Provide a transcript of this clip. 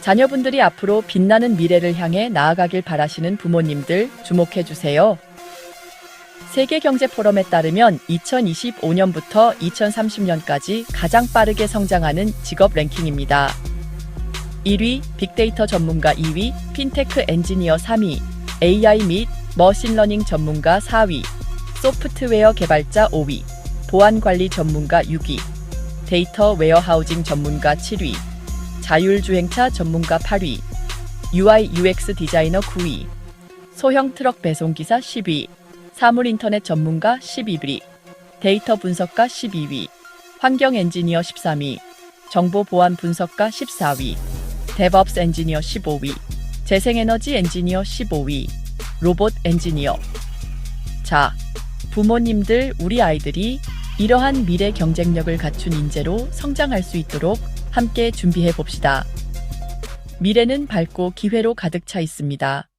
자녀분들이 앞으로 빛나는 미래를 향해 나아가길 바라시는 부모님들 주목해 주세요. 세계경제포럼에 따르면 2025년부터 2030년까지 가장 빠르게 성장하는 직업 랭킹입니다. 1위 빅데이터 전문가 2위, 핀테크 엔지니어 3위, AI 및 머신러닝 전문가 4위, 소프트웨어 개발자 5위, 보안 관리 전문가 6위, 데이터 웨어하우징 전문가 7위, 자율주행차 전문가 8위, UI UX 디자이너 9위, 소형 트럭 배송기사 10위, 사물 인터넷 전문가 12위, 데이터 분석가 12위, 환경 엔지니어 13위, 정보 보안 분석가 14위, 데브옵스 엔지니어 15위, 재생에너지 엔지니어 15위, 로봇 엔지니어. 자, 부모님들 우리 아이들이 이러한 미래 경쟁력을 갖춘 인재로 성장할 수 있도록 함께 준비해 봅시다. 미래는 밝고 기회로 가득 차 있습니다.